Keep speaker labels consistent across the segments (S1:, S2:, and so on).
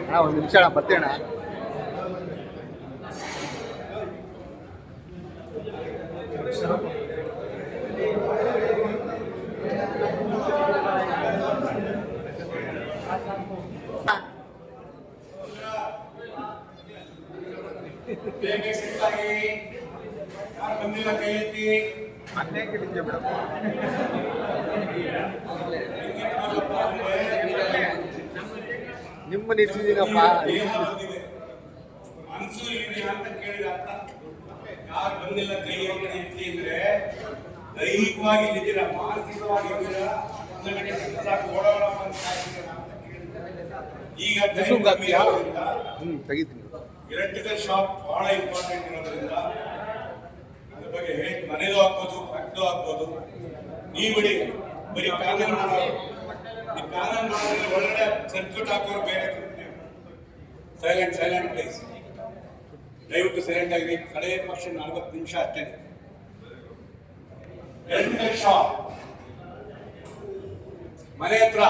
S1: ಅಣ್ಣ ಒಂದು ನಿಮಿಷ ಅಣ್ಣ ಬರ್ತೀವಿ ಅಣ್ಣ
S2: ಬೇಗ ಸಿಕ್ಕಾಗಿ ಯಾರು ಬಂದಿಲ್ಲ ಕೈ ಎತ್ತಿ
S1: ಮೊನ್ನೆ ಕೇಳಿದ್ದೆ ಮೇಡಮ್ ನಿಮ್ಮ ನಿಲ್ಸಿದ್ದೀನಪ್ಪ
S2: ಮನಸ್ಸು ಇದೆ ಅಂತ ಕೇಳಿದ ಅರ್ಥ. ಯಾರು ಬಂದಿಲ್ಲ ಕೈ ಅಂತ ಎತ್ತಿ ಅಂದ್ರೆ ದೈಹಿಕವಾಗಿ ಇದ್ದೀರಾ ಮಾನಸಿಕವಾಗಿ ಇದ್ದೀರಾ? ಒಂದು ಗಂಟೆ ಕೆಲಸ ಓಡೋಣ ಅಂತ ಈಗ
S1: ತೆಗಿತೀನಿ.
S2: ಎಲೆಕ್ಟ್ರಿಕಲ್ ಶಾಪ್ ಬಹಳ ಇಂಪಾರ್ಟೆಂಟ್ ಇರೋದ್ರಿಂದ ಅದ್ರ ಬಗ್ಗೆ ಹೇಳಿ ಮನೇದು ಹಾಕ್ಬೋದು ಫ್ಯಾಕ್ಟು ಹಾಕ್ಬೋದು. ನೀವು ಬಿಡಿ. ಬರೀ ಮಾಡೋರು ಈ ಮಾಡೋದ್ರಲ್ಲಿ ಒಳ್ಳೆ ಸರ್ಕ್ಯೂಟ್ ಹಾಕೋರು ಬೇರೆ ಸೈಲೆಂಟ್ ಸೈಲೆಂಟ್ ಪ್ಲೇಸ್ ದಯವಿಟ್ಟು ಸೈಲೆಂಟ್ ಆಗಿ ಕಳೆ ಪಕ್ಷ ನಲವತ್ತು ನಿಮಿಷ ಅಷ್ಟೇ. ಎಲೆಕ್ಟ್ರಿಕಲ್ ಶಾಪ್ ಮನೆ ಹತ್ರ.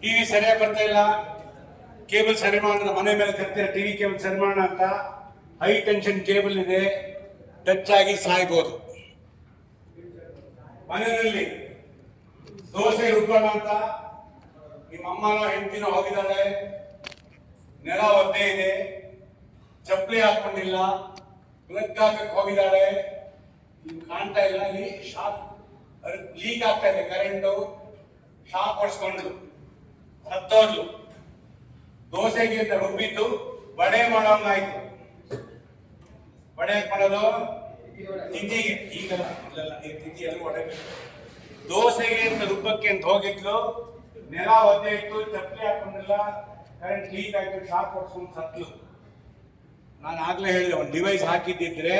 S2: ಟಿವಿ ಸರಿಯಾಗಿ ಬರ್ತಾ ಇಲ್ಲ. ಕೇಬಲ್ ಸರಿ ಮಾಡೋಣ, ಮನೆ ಮೇಲೆ ಕರ್ತೀರ ಟಿವಿ ಕೇಬಲ್ ಸರಿ ಮಾಡೋಣ ಅಂತ ಹೈ ಟೆನ್ಷನ್ ಕೇಬಲ್ ಇದೆ. ಟಚ್ ಆಗಿ ಸಾಯ್ಬೋದು. ಮನೆಯಲ್ಲಿ ದೋಸೆ ರುಬ್ಬೋಣ ಅಂತ. ನಿಮ್ಮ ಅಮ್ಮನೋ ಹೆಂಡತಿನೋ ಹೋಗಿದ್ದಾರೆ. ನೆಲ ಒದ್ದೆ ಇದೆ. ಚಪ್ಪಲಿ ಹಾಕೊಂಡಿಲ್ಲ. ಪ್ಲಗ್ ಹೋಗಿದ್ದಾಳೆ ನೀವು ಕಾಣ್ತಾ ಇಲ್ಲ. ಅಲ್ಲಿ ಶಾಕ್ ಲೀಕ್ ಆಗ್ತಾ ಇದೆ. ಕರೆಂಟು ಶಾಕ್ ಹೊಡ್ಸ್ಕೊಂಡು ಸತ್ತೋದ್ಲು. ದೋಸೆಗೆ ಅಂತ ರುಬ್ಬಿದ್ದು ಬಡೆ ಮಾಡೋಂಗಾಯ್ತು. ಬಡೆ ಮಾಡೋದು ತಿಂಡಿಗೆ. ಈಗಲ್ಲ ಇಲ್ಲ ತಿಂಡಿ ಎಲ್ಲ ವಡೆ ಬೇಕು. ದೋಸೆಗೆ ಅಂತ ರುಬ್ಬಕ್ಕೆ ಅಂತ ಹೋಗಿದ್ಲು. ನೆಲ ಒದ್ದೆ ಇತ್ತು, ಚಪ್ಪಲಿ ಹಾಕೊಂಡಿಲ್ಲ ಕರೆಂಟ್ ಲೀಕ್ ಆಯ್ತು, ಶಾಕ್ ಹೊಡ್ಸ್ಕೊಂಡು ಸತ್ಲು ನಾನು ಆಗ್ಲೇ ಹೇಳಿದೆ ಒಂದು ಡಿವೈಸ್ ಹಾಕಿದ್ದಿದ್ರೆ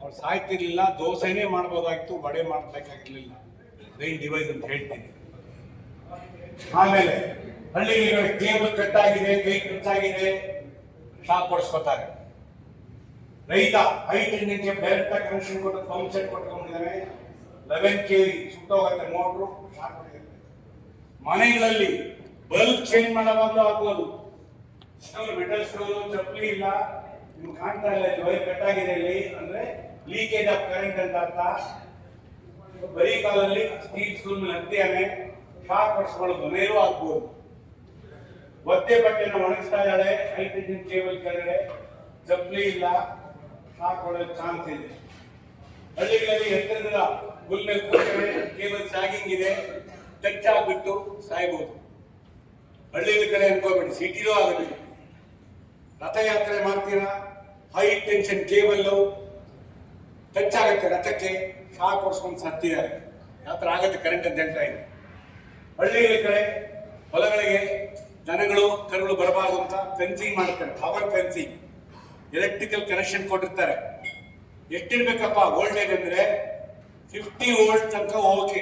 S2: ಅವ್ರು ಸಾಯ್ತಿರ್ಲಿಲ್ಲ, ದೋಸೆನೇ ಮಾಡ್ಬೋದಾಗಿತ್ತು ಬಡೆ ಮಾಡಬೇಕಾಗಿರ್ಲಿಲ್ಲ. ರೈನ್ ಡಿವೈಸ್ ಅಂತ ಹೇಳ್ತೀನಿ. ಆಮೇಲೆ ಹಳ್ಳಿ ಕೇಬಲ್ ಕಟ್ ಆಗಿದೆ ಕೈ ಆಗಿದೆ, ಶಾಕ್ ಹೊಡ್ಸ್ಕೊತಾರೆ. ರೈತ ಕೇಬಲ್ ಡೈರೆಕ್ಟ್ ಆಗಿ ಕನೆಕ್ಷನ್ ಕೊಟ್ಟು ಪಂಪ್ ಸೆಟ್ ಕೊಟ್ಕೊಂಡಿದ್ದಾನೆ ಲೆವೆನ್ ಕೆ ವಿ ಸುಟ್ಟೋಗುತ್ತೆ ಮೋಟ್ರು ಮನೆಗಳಲ್ಲಿ ಬಲ್ಬ್ ಚೇಂಜ್ ಆಗ್ಬೋದು ಸ್ಟವ್ ಮೆಟಲ್ ಸ್ಟೋವ್ ಚಪ್ಪಲಿ ಇಲ್ಲ. ನಿಮ್ಗೆ ಕಾಣ್ತಾ ಇಲ್ಲ ವೈರ್ ಕಟ್ ಆಗಿದೆ ಇಲ್ಲಿ. ಅಂದ್ರೆ ಲೀಕೇಜ್ ಆಫ್ ಕರೆಂಟ್ ಅಂತ ಅರ್ಥ. ಬರೀ ಕಾಲಲ್ಲಿ ಸ್ಟೀಲ್ ಸ್ಟೂಲ್ ಹತ್ತಿಯಾನೆ ಶಾಕ್ ಹೊಡ್ಸ್ಕೊಳ್ಳೋದು, ಮೇಲೂ ಆಗ್ಬೋದು ಒತ್ತೆ ಬಟ್ಟೆನ ಒಣಗಿಸ್ತಾ ಇದ್ದಾಳೆ ಹೈಡ್ರೋಜನ್ ಕೇಬಲ್ ಕೆಳಗಡೆ. ಚಪ್ಪಲಿ ಇಲ್ಲ. ಶಾಕ್ ಹೊಡೆಯೋ ಚಾನ್ಸ್ ಇದೆ. ಹಳ್ಳಿಗಳಲ್ಲಿ ಎತ್ತರದ ಹುಲ್ ಮೇಲೆ ಕೂತ್ರೆ ಕೇಬಲ್ ಸಾಗಿಂಗ್ ಇದೆ ಟಚ್ ಆಗ್ಬಿಟ್ಟು ಸಾಯ್ಬೋದು. ಹಳ್ಳಿಗಳ ಕಡೆ ಅನ್ಕೋಬೇಡಿ, ಸಿಟಿಲೂ ಆಗಲಿ. ರಥಯಾತ್ರೆ ಮಾಡ್ತೀರಾ? ಹೈ ಟೆನ್ಷನ್ ಕೇಬಲ್ಲು ಟಚ್ ಆಗುತ್ತೆ ರಥಕ್ಕೆ, ಶಾಕ್ ಹೊಡ್ಸ್ಕೊಂಡು ಸತ್ತಿದ್ದಾರೆ. ಯಾವ ಆಗುತ್ತೆ ಕರೆಂಟ್ ಅಂತ ಹೇಳ್ತಾ ಇದೆ ಹಳ್ಳಿಗಳ ಕಡೆ ಹೊಲಗಳಿಗೆ ದನಗಳು, ಕರುಗಳು ಬರಬಾರದು ಅಂತ ಫೆನ್ಸಿಂಗ್ ಮಾಡ್ತಾರೆ ಪವರ್ ಫೆನ್ಸಿಂಗ್ ಎಲೆಕ್ಟ್ರಿಕಲ್ ಕನೆಕ್ಷನ್ ಕೊಟ್ಟಿರ್ತಾರೆ. ಎಷ್ಟಿರ್ಬೇಕಪ್ಪ ಓಲ್ಡೇಜ್ ಅಂದ್ರೆ ಫಿಫ್ಟಿ ವೋಲ್ಟ್ ತನಕ ಓಕೆ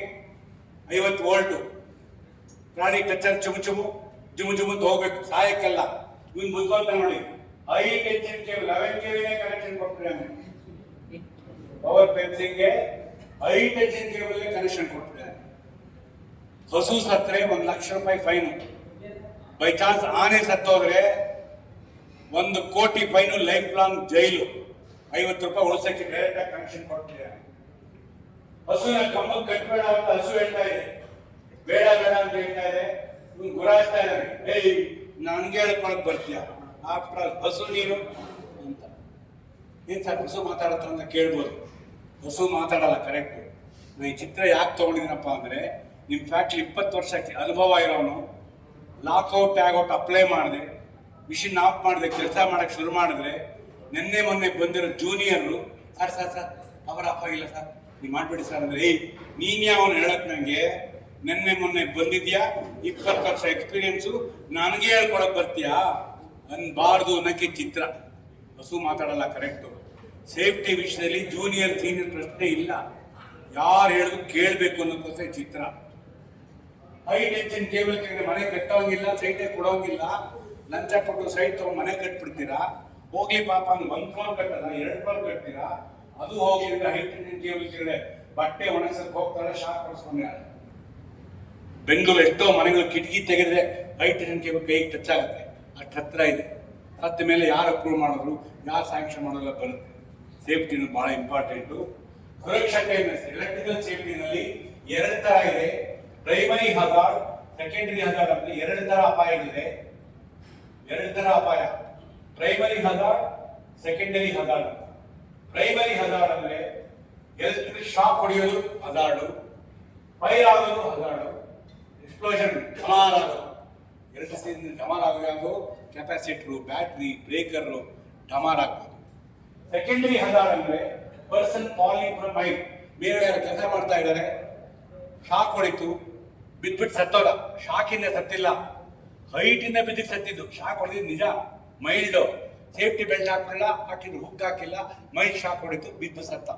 S2: ಐವತ್ತು ವೋಲ್ಟು ಪ್ರಾಣಿ ಕಚ್ಚರ್ ಚುಮು ಚುಮು, ಜುಮು ಜುಮು ಅಂತ ಹೋಗ್ಬೇಕು ಸಹಾಯಕ್ಕೆಲ್ಲ ಇವ್ನು ಮುಂದ್ಕೊಂತ ನೋಡಿ. ಹೈ ಟೆನ್ಷನ್ ಕೇಬಲ್ ಲೆವೆನ್ ಕೆವಿನೇ ಕನೆಕ್ಷನ್ ಕೊಟ್ಟಿದ್ದಾನೆ ಪವರ್ ಫೆನ್ಸಿಂಗ್ಗೆ ಹೈ ಟೆನ್ಷನ್ ಕೇಬಲ್ ಕನೆಕ್ಷನ್ ಕೊಟ್ಟಿದ್ದಾನೆ ಹಸು ಸತ್ತರೆ ಒಂದು ಲಕ್ಷ ರೂಪಾಯಿ ಫೈನು ಬೈ ಚಾನ್ಸ್ ಆನೆ ಸತ್ತೋದ್ರೆ ಒಂದು ಕೋಟಿ ಫೈನು ಲೈಫ್ ಲಾಂಗ್ ಜೈಲು ಐವತ್ತು ರೂಪಾಯಿ ಉಳಿಸೋಕ್ಕೆ ಡೈರೆಕ್ಟಾಗಿ ಕನೆಕ್ಷನ್ ಕೊಟ್ಟಿದ್ದಾರೆ ಹಸುವಿನ ಕಂಬಕ್ಕೆ ಕಟ್ಬೇಡ ಅಂತ ಹಸು ಹೇಳ್ತಾ ಇದೆ. ಬೇಡ ಬೇಡ ಅಂತ ಹೇಳ್ತಾ ಇದೆ. ಇವ್ನು ಗುರಾಯಿಸ್ತಾ ಇದ್ದಾನೆ ಏಯ್, ನನ್ಗೆ ಹೇಳ್ಕೊಳಕ್ ಬರ್ತೀಯ? ಆಫ್ಟರ್ ಹಸು ನೀನು? ಅಂತ. ಸರ್ ಹಸು ಮಾತಾಡತ್ತ ಅಂತ ಕೇಳ್ಬೋದು. ಹಸು ಮಾತಾಡಲ್ಲ ಕರೆಕ್ಟ್ ನಾನು ಈ ಚಿತ್ರ ಯಾಕೆ ತಗೊಂಡಿದ್ದೀನಪ್ಪ ಅಂದ್ರೆ ನಿಮ್ಮ ಫ್ಯಾಕ್ಟ್ರಿ ಇಪ್ಪತ್ತು ವರ್ಷಕ್ಕೆ ಅನುಭವ ಇರೋನು. ಲಾಕ್ಔಟ್ ಟ್ಯಾಗ್ಔಟ್ ಅಪ್ಲೈ ಮಾಡಿದೆ. ಮಿಷಿನ್ ಆಫ್ ಮಾಡಿದೆ, ಕೆಲಸ ಮಾಡಕ್ಕೆ ಶುರು ಮಾಡಿದ್ರೆ, ನಿನ್ನೆ ಮೊನ್ನೆ ಬಂದಿರೋ ಜೂನಿಯರು ಸರ್ ಸರ್ ಸರ್, ಅವರ ಅಪ್ಪ ಇಲ್ಲ, ಸರ್. ನೀವು ಮಾಡ್ಬಿಡಿ ಸರ್ ಅಂದ್ರೆ, ಏಯ್, ನೀನ್ ಯಾವನು ಹೇಳಕ್ ನಂಗೆ? ನಿನ್ನೆ ಮೊನ್ನೆ ಬಂದಿದ್ಯಾ? ಇಪ್ಪತ್ತು ವರ್ಷ ಎಕ್ಸ್ಪೀರಿಯನ್ಸು ನನಗೆ ಹೇಳ್ಕೊಳಕ್ ಬರ್ತೀಯಾ? ಅನ್ಬಾರ್ದು ಅನ್ನಕ್ಕೆ ಚಿತ್ರ. ಹಸು ಮಾತಾಡಲ್ಲ ಕರೆಕ್ಟು ಸೇಫ್ಟಿ ವಿಷಯದಲ್ಲಿ ಜೂನಿಯರ್ ಸೀನಿಯರ್ ಪ್ರಶ್ನೆ ಇಲ್ಲ. ಯಾರು ಹೇಳಿದ್ರು ಕೇಳಬೇಕು ಅನ್ನೋದಕ್ಕೋಸ್ಕರ ಚಿತ್ರ. ಹೈ ಟೆನ್ಷನ್ ಕೇಬಲ್ ಮನೆ ಕಟ್ಟೋಂಗಿಲ್ಲ ಸೈಟೇ ಕೊಡೋಂಗಿಲ್ಲ. ಲಂಚ ಕೊಟ್ಟು ಸೈಟ್ ತಗೊಂಡು ಮನೆ ಕಟ್ಬಿಡ್ತೀರಾ? ಹೋಗಿ ಪಾಪ, ಒಂದು ಫ್ಲೋರ್ ಕಟ್ಟದ, ಎರಡು ಫ್ಲೋರ್ ಕಟ್ತೀರಾ? ಅದು ಹೋಗಿ ಕೇಳಿದೆ. ಬಟ್ಟೆ ಒಣಗಿಸಕ್ ಹೋಗ್ತಾರೆ ಶಾಕ್ ಹೊಡ್ಸ್ಕೊಂಡ್ರೆ ಬೆಂಗಳೂರು ಎಷ್ಟೋ ಮನೆಗಳು ಕಿಟಕಿ ತೆಗೆದ್ರೆ ಹೈ ಟೆನ್ಷನ್ ಕೇಬಲ್ ಕೈಗೆ ಟಚ್ ಆಗುತ್ತೆ. ಅಷ್ಟು ಹತ್ರ ಇದೆ. ಹತ್ತ ಮೇಲೆ ಯಾರು ಅಪ್ರೂವ್ ಮಾಡಿದ್ರು, ಯಾರು ಸ್ಯಾಂಕ್ಷನ್ ಮಾಡೋಲ್ಲ ಬರುತ್ತೆ. ಸೇಫ್ಟಿನೂ ಬಹಳ ಇಂಪಾರ್ಟೆಂಟು ಸುರಕ್ಷತೆ ಎಲೆಕ್ಟ್ರಿಕಲ್ ಸೇಫ್ಟಿನಲ್ಲಿ ಎರಡು ತರ ಇದೆ. ಪ್ರೈಮರಿ ಹಜಾರ್ಡ್ ಸೆಕೆಂಡರಿ ಹಜಾರ್ಡ್ ಅಂದ್ರೆ ಎರಡು ತರ ಅಪಾಯಗಳಿದೆ. ಎರಡು ತರ ಅಪಾಯ. Primary hazard secondary hazard primary hazard ಅಂದ್ರೆ ಎಲೆಕ್ಟ್ರಿಕ್ ಶಾಕ್ ಹೊಡೆಯೋದು ಹಜಾರ್ಡು ಫೈರ್ ಆಗೋದು ಹಜಾರ್ಡು, ಎಕ್ಸ್ಪ್ಲೋಷನ್ ಢಮಾಲ್ ಆಗೋದು ಸೀಸನ್ ಢಮಾಲ್ ಆಗೋದು ಕೆಪಾಸಿಟ್ರು, ಬ್ಯಾಟ್ರಿ, ಬ್ರೇಕರು ಡಮಾರ್ ಆಗ್ಬೋದು ಸೆಕೆಂಡರಿ ಹಜಾರ್ಡ್ ಅಂದ್ರೆ ಪರ್ಸನ್ ಫಾಲಿಂಗ್ ಫ್ರಮ್ ಹೈಟ್ ಬೇರೆ ಯಾರು ಕೆಲಸ ಮಾಡ್ತಾ ಇದ್ದಾರೆ? ಶಾಕ್ ಹೊಡಿತು ಬಿದ್ದುಬಿಟ್ಟು ಸತ್ತೋದ. ಶಾಕಿಂದ ಸತ್ತಿಲ್ಲ. ಹೈಟಿಂದ ಬಿದ್ದಿಗೆ ಸತ್ತಿದ್ದು. ಶಾಕ್ ಹೊಡೆದಿದ್ದು ನಿಜ? ಮೈಲ್ಡ್. ಸೇಫ್ಟಿ ಬೆಲ್ಟ್ ಹಾಕಿಲ್ಲ ಹಾಕಿದ್ರು ಹುಕ್ ಹಾಕಿಲ್ಲ ಮೈ ಶಾಕ್ ಹೊಡಿತು ಬಿದ್ದು ಸತ್ತ.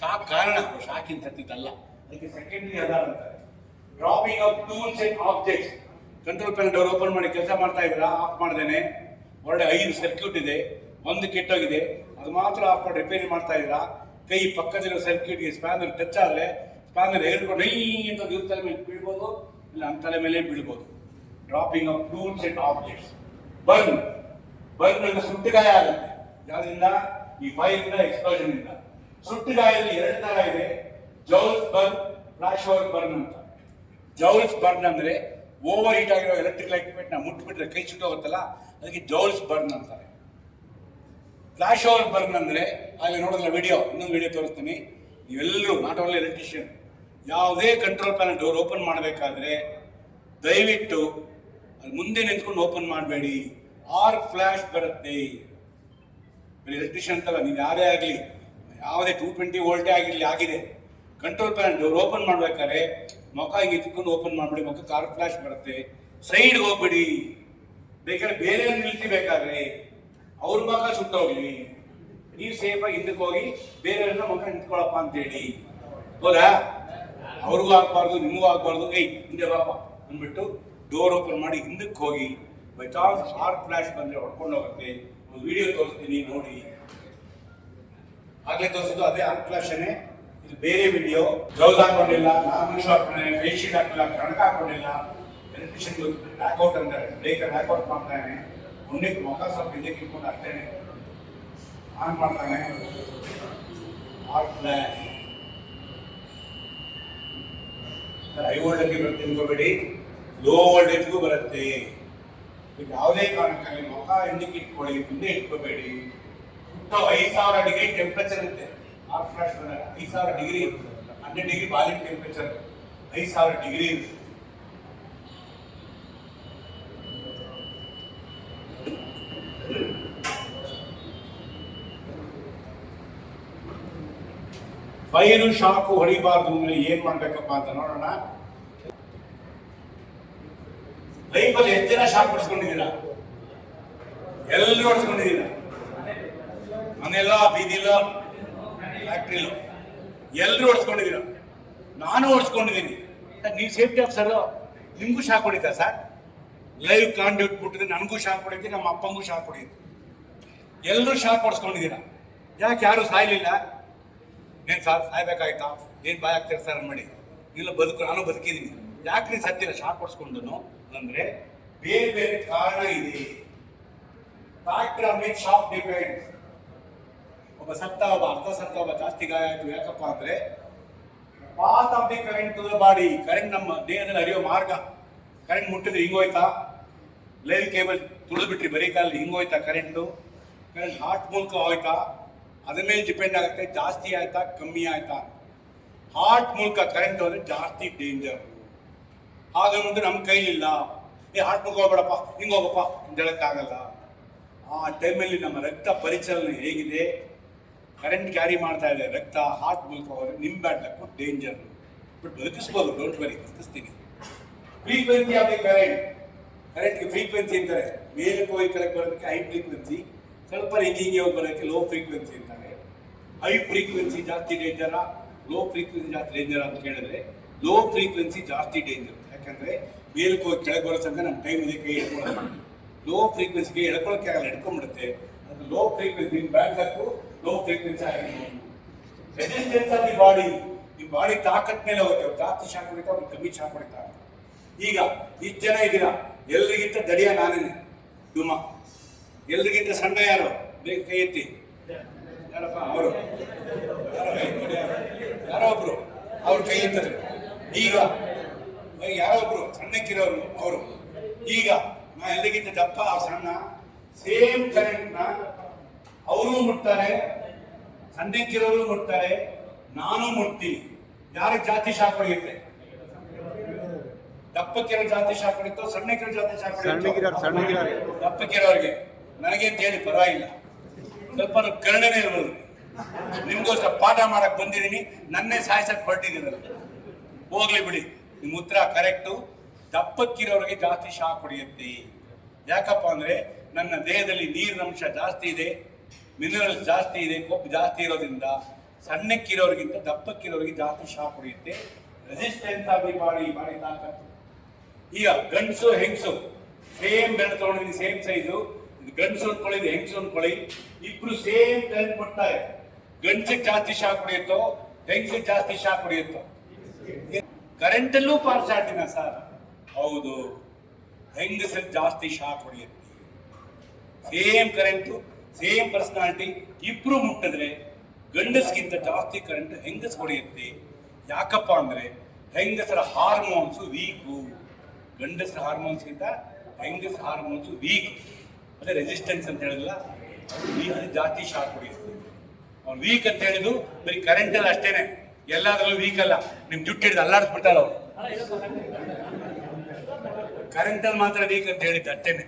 S2: ಶಾಕ್ ಕಾರಣ ಶಾಕಿನ ಸತ್ತಿದ್ದಲ್ಲ ಅದಕ್ಕೆ ಸೆಕೆಂಡ್ರಿ ಅದಾರ ಅಂತಾರೆ dropping of tools and objects control panel door open ಮಾಡಿ ಕೆಲಸ ಮಾಡ್ತಾ ಇದ್ದೀರಾ? ಆಫ್ ಮಾಡ್ದೇನೆ. ಒಳ್ಳೆ ಐದು ಸರ್ಕ್ಯೂಟ್ ಇದೆ. ಒಂದು ಕೆಟ್ಟೋಗಿದೆ. ಅದು ಮಾತ್ರ ಆಫ್ ಮಾಡಿ ರಿಪೇರಿ ಮಾಡ್ತಾ ಇದ್ದೀರಾ? ಕೈ ಪಕ್ಕದಲ್ಲಿರೋ ಸರ್ಕ್ಯೂಟ್ಗೆ ಸ್ಪ್ಯಾನರ್ ಟಚ್ ಆದರೆ ಸ್ಪ್ಯಾನರ್ ಹೇಳ್ಕೊಂಡು ನೈ ಅಂತ ಇವ್ರ ತಲೆ ಮೇಲೆ ಬೀಳ್ಬೋದು ಇಲ್ಲ ನಮ್ಮ ತಲೆ ಮೇಲೆ ಬೀಳ್ಬೋದು. Dropping of tools and objects burn burn ಸುಟ್ಟಿಗಾಯ ಆಗುತ್ತೆ. ಯಾವ್ದಿಂದ ಈ ಫೈರ್ ಇಂದ ಎಕ್ಸ್ಪ್ಲೋಷನ್ ಇಂದ. ಸುಟ್ಟಗಾಯಲ್ಲಿ ಎರಡು ತರ ಇದೆ. Joules burn, flash over burn ಅಂತ. ಜೌಲ್ಸ್ ಬರ್ನ್ ಅಂದ್ರೆ ಓವರ್ ಹೀಟ್ ಆಗಿರೋ ಎಲೆಕ್ಟ್ರಿಕಲ್ ಎಕ್ವಿಪ್ಮೆಂಟ್ನ ಮುಟ್ಬಿಟ್ರೆ ಕೈ ಸುಟ್ಟೋಗುತ್ತಲ್ಲ ಅದಕ್ಕೆ ಜೌಲ್ಸ್ ಬರ್ನ್ ಅಂತಾರೆ. ಫ್ಲಾಶ್ ಓವರ್ ಬರ್ನ್ ಅಂದ್ರೆ ಅಲ್ಲಿ ನೋಡಿದ್ರೆ ವಿಡಿಯೋ ಇನ್ನೊಂದು ವಿಡಿಯೋ ತೋರಿಸ್ತೀನಿ. ನೀವೆಲ್ಲರೂ ನಾಟ್ ಓನ್ಲಿ ಎಲೆಕ್ಟ್ರಿಷಿಯನ್ ಯಾವುದೇ ಕಂಟ್ರೋಲ್ ಪ್ಯಾನಲ್ ಡೋರ್ ಓಪನ್ ಮಾಡಬೇಕಾದ್ರೆ ದಯವಿಟ್ಟು ಅಲ್ಲಿ ಮುಂದೆ ನಿಂತ್ಕೊಂಡು ಓಪನ್ ಮಾಡಬೇಡಿ. ಆರ್ ಫ್ಲಾಶ್ ಬರುತ್ತೆ. ಎಲೆಕ್ಟ್ರಿಷಿಯನ್ ಅಂತಲ್ಲ ನೀವು ಯಾರೇ ಆಗಲಿ, ಯಾವುದೇ ಟೂ ಟ್ವೆಂಟಿ ವೋಲ್ಟೇ ಆಗಿರಲಿ, ಆಗಿದೆ. ಕಂಟ್ರೋಲ್ ಪ್ಯಾನ್ ಡೋರ್ ಓಪನ್ ಮಾಡ್ಬೇಕಾದ್ರೆ, ಮುಖ ಹಿಂಗೆ ಇಟ್ಕೊಂಡು ಓಪನ್ ಮಾಡಿಬಿಡಿ ಮುಖ ಕಾರ್ ಫ್ಲಾಶ್ ಬರುತ್ತೆ. ಸೈಡ್ಗೆ ಹೋಗ್ಬಿಡಿ. ಬೇಕಾದ್ರೆ ಬೇರೆ ನಿಲ್ತಿಬೇಕಾದ್ರೆ ಅವ್ರ ಮುಖ ಸುಟ್ಟೋಗ್ಲಿ ನೀವು ಸೇಫಾಗಿ ಹಿಂದಕ್ಕೆ ಹೋಗಿ ಬೇರೆಯವ್ರನ್ನ ಮುಖ ನಿಂತ್ಕೊಳ್ಳಪ್ಪ ಅಂತೇಳಿ. ಹೌದಾ? ಅವ್ರಿಗೂ ಆಗ್ಬಾರ್ದು, ನಿಮಗೂ ಆಗ್ಬಾರ್ದು. ಏಯ್, ಹಿಂದೆ ಬಾಪ, ಅಂದ್ಬಿಟ್ಟು ಡೋರ್ ಓಪನ್ ಮಾಡಿ ಹಿಂದಕ್ಕೆ ಹೋಗಿ. ಬೈ ಚಾನ್ಸ್ ಆರ್ ಫ್ಲಾಶ್ ಬಂದ್ರೆ ಹೊಡ್ಕೊಂಡು ಹೋಗುತ್ತೆ. ಒಂದು ವಿಡಿಯೋ ತೋರಿಸ್ತೀನಿ, ನೋಡಿ. ಆಗ್ಲೇ ತೋರಿಸಿದ್ದು ಅದೇ ಆರ್ ಫ್ಲಾಶನೇ ಇದು ಬೇರೆ ವಿಡಿಯೋ ಗ್ಲೌಸ್ ಹಾಕೊಂಡಿಲ್ಲ, ನಾರ್ಮಲ್ ಶಾಪ್ ಫೇಸ್ ಶೀಟ್ ಹಾಕಿಲ್ಲ ಕಣಕ ಹಾಕೊಂಡಿಲ್ಲ. ಎಲೆಕ್ಟ್ರಿಷಿಯನ್ ಅಂತ ಅಂತಾರೆ. ಬ್ರೇಕರ್ ಬ್ಯಾಕ್ಔಟ್ ಮಾಡ್ತಾನೆ ಮುಂದಕ್ಕೆ ಮುಖ ಸ್ವಲ್ಪ ಹಿಂದಕ್ಕೆ ಇಟ್ಕೊಂಡು ಹಾಕ್ತೇನೆ ಆನ್ ಮಾಡ್ತಾನೆ. ಆರ್ ಫ್ಲಾಶ್ ಹೈ ವೋಲ್ಟೇಜ್ಗೆ ಬರುತ್ತೆ ಅನ್ಕೋಬೇಡಿ ಲೋ ವೋಲ್ಟೇಜ್ಗೂ ಬರುತ್ತೆ. ಈಗ ಯಾವುದೇ ಕಾರಣಕ್ಕಾಗಿ ಮುಖ ಹಿಂದಕ್ಕೆ ಇಟ್ಕೊಳ್ಳಿ, ಮುಂದೆ ಇಟ್ಕೋಬೇಡಿ. ಸುತ್ತ ಐದು ಸಾವಿರ ಡಿಗ್ರಿ ಟೆಂಪರೇಚರ್ ಇರುತ್ತೆ. ಆರ್ ಫ್ಲಾಶ್ ಬಂದಾಗ ಐದು ಸಾವಿರ degree hundred degree boiling temperature ಐದು ಸಾವಿರ ಡಿಗ್ರಿ ಇರುತ್ತೆ. ಫೈರು ಶಾಕು ಹೊಡಿಬಾರ್ದು ಅಂದ್ರೆ ಏನ್ ಮಾಡ್ಬೇಕಪ್ಪ ಅಂತ ನೋಡೋಣ. ಲೈಫಲ್ಲಿ ಎಷ್ಟು ಜನ ಶಾಪ್ ಹೊಡ್ಸ್ಕೊಂಡಿದ್ದೀರಾ? ಎಲ್ಲರೂ ಹೊಡ್ಸ್ಕೊಂಡಿದ್ದೀರಾ? ಮನೆಯಲ್ಲ ಬೀದಿಲ್ಲ ಫ್ಯಾಕ್ಟ್ರಿಲೋ ಎಲ್ಲರೂ ಹೊಡ್ಸ್ಕೊಂಡಿದ್ದೀರಾ? ನಾನು ಹೊಡ್ಸ್ಕೊಂಡಿದ್ದೀನಿ. ನೀವು ಸೇಫ್ಟಿ ಆಫೀಸರ್ ನಿಮಗೂ ಶಾಕ್ ಹೊಡಿತಾ ಸರ್? ಲೈವ್ ಕಾಂಡ್ಯೂಟ್ ಬಿಟ್ಟಿದ್ರೆ ನನಗೂ ಶಾಕ್ ಹೊಡಿತಿ ನಮ್ಮ ಅಪ್ಪಂಗೂ ಶಾಕ್ ಹೊಡಿತು ಎಲ್ಲರೂ ಶಾಕ್ ಹೊಡ್ಸ್ಕೊಂಡಿದ್ದೀರಾ? ಯಾಕೆ ಯಾರು ಸಾಯ್ಲಿಲ್ಲ? ನೀನು ಸರ್, ಸಾಯ್ಬೇಕಾಯ್ತಾ? ಏನ್ ಬಾಯ್ ಆಗ್ತೀರ ಸರ್ ಮಾಡಿ ಇಲ್ಲ, ಬದುಕು, ನಾನು ಬದುಕಿದ್ದೀನಿ. ಯಾಕೆ ನೀನು ಸತ್ತಿಲ್ಲ? ಶಾಕ್ ಹೊಡ್ಸ್ಕೊಂಡು ಅಂದ್ರೆ ಬೇರೆ ಬೇರೆ ಕಾರಣ ಇದೆ. ಫ್ಯಾಕ್ಟರ್ ಮೇಕ್ ಶಾಪ್ ಡಿಪೆಂಡ್ ಒಬ್ಬ ಸತ್ತ, ಒಬ್ಬ ಅರ್ಧ ಸತ್ತ, ಒಬ್ಬ ಜಾಸ್ತಿ ಗಾಯ ಆಯ್ತು, ಯಾಕಪ್ಪ ಅಂದ್ರೆ path of the current to body current ನಮ್ಮ ದೇಹದಲ್ಲಿ ಹರಿಯೋ ಮಾರ್ಗ. ಕರೆಂಟ್ ಮುಟ್ಟಿದ್ರೆ ಹಿಂಗೋಯ್ತಾ ಲೈವ್ ಕೇಬಲ್ ತುಳಿದ್ಬಿಟ್ರಿ, ಬರೀ ಕಾಲಲ್ಲಿ ಹಿಂಗೋಯ್ತಾ ಕರೆಂಟು ಕರೆಂಟ್ ಹಾರ್ಟ್ ಮೂಲಕ ಹೋಯ್ತಾ? ಅದ್ರ ಮೇಲೆ ಡಿಪೆಂಡ್ ಆಗುತ್ತೆ, ಜಾಸ್ತಿ ಆಯ್ತಾ, ಕಮ್ಮಿ ಆಯ್ತಾ? ಹಾರ್ಟ್ ಮೂಲಕ ಕರೆಂಟ್ ಹೋದ್ರೆ ಜಾಸ್ತಿ ಡೇಂಜರ್ ಹಾಗಂದ್ರೆ ನಮ್ಮ ಕೈಲಿಲ್ಲ. ಏ ಹಾಟ್ ಹೋಗ್ಬೇಡಪ್ಪ, ಹಿಂಗೆ ಹೋಗಪ್ಪ ಅಂತ ಹೇಳಕ್ಕಾಗಲ್ಲ. ಆ ಟೈಮಲ್ಲಿ ನಮ್ಮ ರಕ್ತ ಪರಿಚಲನೆ ಹೇಗಿದೆ? ಕರೆಂಟ್ ಕ್ಯಾರಿ ಮಾಡ್ತಾ ಇದೆ, ರಕ್ತ ಹಾರ್ಟ್ ಮೂಲಕ ಹೋದ್ರೆ ನಿಮ್ಮ ಬ್ಯಾಡ್ ಲಕ್ಕು ಡೇಂಜರ್ ಬಟ್ ಬದುಕಿಸ್ಬೋದು ಡೋಂಟ್ ವರಿ ಬದುಕಿಸ್ತೀನಿ ಫ್ರೀಕ್ವೆನ್ಸಿ ಆಫ್ ದಿ ಕರೆಂಟ್ ಕರೆಂಟ್ಗೆ ಫ್ರೀಕ್ವೆನ್ಸಿ ಅಂತಾರೆ. ಮೇಲಕ್ಕೆ ಹೋಗಿ ಕೆಳಗೆ ಬರೋದಕ್ಕೆ ಹೈ ಫ್ರೀಕ್ವೆನ್ಸಿ ಸ್ವಲ್ಪ ಹಿಂಗೆ ಹಿಂಗೆ ಹೋಗಿ ಬರೋಕ್ಕೆ ಲೋ ಫ್ರೀಕ್ವೆನ್ಸಿ ಅಂತಾರೆ. ಹೈ ಫ್ರೀಕ್ವೆನ್ಸಿ ಜಾಸ್ತಿ ಡೇಂಜರ ಲೋ ಫ್ರೀಕ್ವೆನ್ಸಿ ಜಾಸ್ತಿ ಡೇಂಜರ್ ಅಂತ ಕೇಳಿದ್ರೆ ಲೋ ಫ್ರೀಕ್ವೆನ್ಸಿ ಜಾಸ್ತಿ ಡೇಂಜರ್ ಯಾಕಂದ್ರೆ ಮೇಲಕ್ಕೆ ಹೋಗಿ ಕೆಳಗೆ ಬರೋ ತನಕ ನಮ್ಮ ಟೈಮ್ ಇದೆ ಕೈ ಹಿಡ್ಕೊಳ್ಳೋದು ಲೋ ಫ್ರೀಕ್ವೆನ್ಸಿಗೆ ಎಳ್ಕೊಳಕ್ಕೆ ಆಗಲ್ಲ ಎಡ್ಕೊಂಡ್ಬಿಡುತ್ತೆ ಅದು ಲೋ ಫ್ರೀಕ್ವೆನ್ಸಿ ಬ್ಯಾಕ್ ಹಾಕು ಲೋ ಫ್ರೀಕ್ವೆನ್ಸಿ ಆಗಿರ್ಬೋದು ರೆಸಿಸ್ಟೆನ್ಸ್ ಆಫ್ ದಿ ಬಾಡಿ ಈ ಬಾಡಿ ತಾಕತ್ ಮೇಲೆ ಹೋಗುತ್ತೆ. ಅವ್ರು ಜಾಸ್ತಿ ಶಾಕ್ ಹೊಡಿತಾ, ಅವ್ರು ಕಮ್ಮಿ ಶಾಕ್ ಹೊಡಿತಾ. ಈಗ ಇಷ್ಟು ಜನ ಇದ್ದೀರಾ? ಎಲ್ರಿಗಿಂತ ದಡಿಯ ನಾನೇನೆ. ಡುಮ ಎಲ್ರಿಗಿಂತ ಸಣ್ಣ ಯಾರು? ಬೇಗ ಕೈ ಎತ್ತಿ. ಯಾರಪ್ಪ? ಅವರು. ಯಾರೋ ಒಬ್ರು. ಅವ್ರು ಕೈ ಎತ್ತಿದ್ರು. ಈಗ ಯಾರೊಬ್ರು ಸಣ್ಣಕ್ಕಿರೋರು ಅವರು. ಈಗ ನಾ ಎಲ್ಲಿಗಿಂತ ದಪ್ಪ ಆ ಸಣ್ಣ. ಸೇಮ್ ಕರೆಂಟ್ನ ಅವರು ಮುಟ್ತಾರೆ ಸಣ್ಣಕ್ಕಿರೋರು ಮುಟ್ತಾರೆ ನಾನು ಮುಟ್ತೀನಿ. ಯಾರಿಗೆ ಜಾತಿ ಶಾಖ ಹೊಡೆಯುತ್ತೆ ದಪ್ಪಕ್ಕಿರೋ ಜಾತಿ ಶಾಖ ಹೊಡಿತೋ ಸಣ್ಣಕ್ಕಿರೋ ಜಾತಿ ಶಾಖ
S1: ಸಣ್ಣಗಿರೋರು.
S2: ದಪ್ಪಕ್ಕಿರೋರಿಗೆ. ನನಗೆ ಅಂತ ಹೇಳಿ ಪರವಾಗಿಲ್ಲ. ಸ್ವಲ್ಪ ಕರ್ಣನೇ ಇರೋದು ನಿಮ್ಗೋಸ್ಕರ ಪಾಠ ಮಾಡಕ್ ಬಂದಿದ್ದೀನಿ. ನನ್ನೇ ಸಾಯಿಸಕ್ ಹೊರಟಿದ್ದೀರಲ್ಲ ಹೋಗ್ಲಿ ಬಿಡಿ. ನಿಮ್ಮ ಉತ್ತರ ಕರೆಕ್ಟು ದಪ್ಪಕ್ಕಿರೋರಿಗೆ ಜಾಸ್ತಿ ಶಾಕ್ ಹೊಡೆಯುತ್ತೆ ಯಾಕಪ್ಪ ಅಂದರೆ ನನ್ನ ದೇಹದಲ್ಲಿ ನೀರಿನ ಅಂಶ ಜಾಸ್ತಿ ಇದೆ ಮಿನರಲ್ಸ್ ಜಾಸ್ತಿ ಇದೆ, ಕೊಬ್ಬು ಜಾಸ್ತಿ ಇರೋದ್ರಿಂದ ಸಣ್ಣಕ್ಕಿರೋರಿಗಿಂತ ದಪ್ಪಕ್ಕಿರೋರಿಗೆ ಜಾಸ್ತಿ ಶಾಕ್ ಹೊಡೆಯುತ್ತೆ ರೆಸಿಸ್ಟೆನ್ಸ್ ಆಗಿ ಬಾಡಿ ಬಾಡಿ ತಾಕತ್ತು. ಈಗ ಗಂಡಸು, ಹೆಂಗಸು? ಸೇಮ್ ಬೆಳೆ ತೊಗೊಂಡಿದ್ದೀನಿ ಸೇಮ್ ಸೈಜು ಗಂಡಸು ಅನ್ಕೊಳ್ಳಿ, ಇದು ಹೆಂಗಸು ಅನ್ಕೊಳ್ಳಿ. ಇಬ್ರು ಸೇಮ್ ಕರೆಂಟ್ ಕೊಡ್ತಾರೆ. ಗಂಡಸಿಗೆ ಜಾಸ್ತಿ ಶಾಕ್ ಹೊಡೆಯುತ್ತೋ ಹೆಂಗಸಿಗೆ ಜಾಸ್ತಿ ಶಾಕ್ ಹೊಡೆಯುತ್ತೋ ಕರೆಂಟಲ್ಲೂ ಪಾರ್ಸಾಟಿನ ಸರ್. ಹೌದು. ಹೆಂಗಸರು ಜಾಸ್ತಿ ಶಾಕ್ ಹೊಡೆಯುತ್ತೆ. ಸೇಮ್ ಕರೆಂಟು, ಸೇಮ್ ಪರ್ಸನಾಲಿಟಿ, ಇಬ್ರು ಮುಟ್ಟಿದ್ರೆ ಗಂಡಸ್ಗಿಂತ ಜಾಸ್ತಿ ಕರೆಂಟ್ ಹೆಂಗಸ್ ಹೊಡೆಯುತ್ತೆ. ಯಾಕಪ್ಪ ಅಂದ್ರೆ ಹೆಂಗಸರ ಹಾರ್ಮೋನ್ಸ್ ವೀಕು. ಗಂಡಸರ ಹಾರ್ಮೋನ್ಸ್ಗಿಂತ ಹೆಂಗಸರ ಹಾರ್ಮೋನ್ಸ್ ವೀಕ್. ಅದೇ ರೆಸಿಸ್ಟೆನ್ಸ್ ಅಂತ ಹೇಳಿದ್ಲ ಅದು ಜಾಸ್ತಿ ಶಾಕ್ ಹೊಡೆಯುತ್ತೆ. ವೀಕ್ ಅಂತ ಹೇಳಿದ್ರು ಬರೀ ಕರೆಂಟಲ್ಲಿ ಅಷ್ಟೇನೆ. ಎಲ್ಲಾದ್ರಲ್ಲೂ ವೀಕ್ ಅಲ್ಲ. ನಿಮ್ ಜುಟ್ಟು ಹಿಡಿದು ಅಲ್ಲಾಡಿಸ್ಬಿಡ್ತಾರ ಅವ್ರು ಕರೆಂಟ್ ಅಲ್ಲಿ ಮಾತ್ರ ವೀಕ್ ಅಂತ ಹೇಳಿದ್ದೆ, ಅಷ್ಟೇನೆ.